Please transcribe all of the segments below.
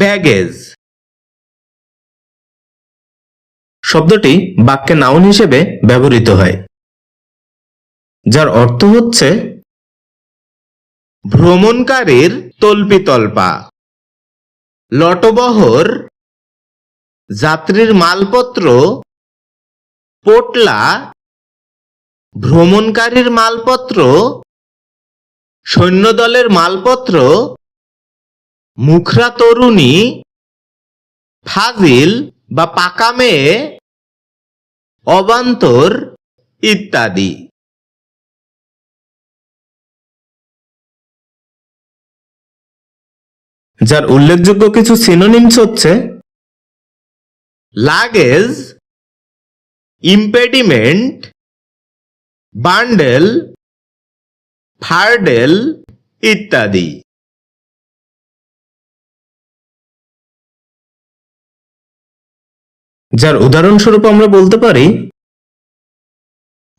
Baggage. শব্দটি বাক্যে noun হিসেবে ব্যবহৃত হয়, যার অর্থ হচ্ছে ভ্রমণকারীর তল্পিতল্পা, লটবহর, যাত্রীর মালপত্র, পোটলা, ভ্রমণকারীর মালপত্র, সৈন্যদলের মালপত্র মুখরা তরুণী ফাজিল বা পাকা মেয়ে অবান্তর ইত্যাদি। যার উল্লেখযোগ্য কিছু সিনোনিমস হচ্ছে লাগেজ ইম্পেডিমেন্ট বান্ডেল ফার্ডেল ইত্যাদি। যার উদাহরণস্বরূপ আমরা বলতে পারি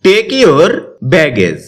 টেক ইউর ব্যাগেজ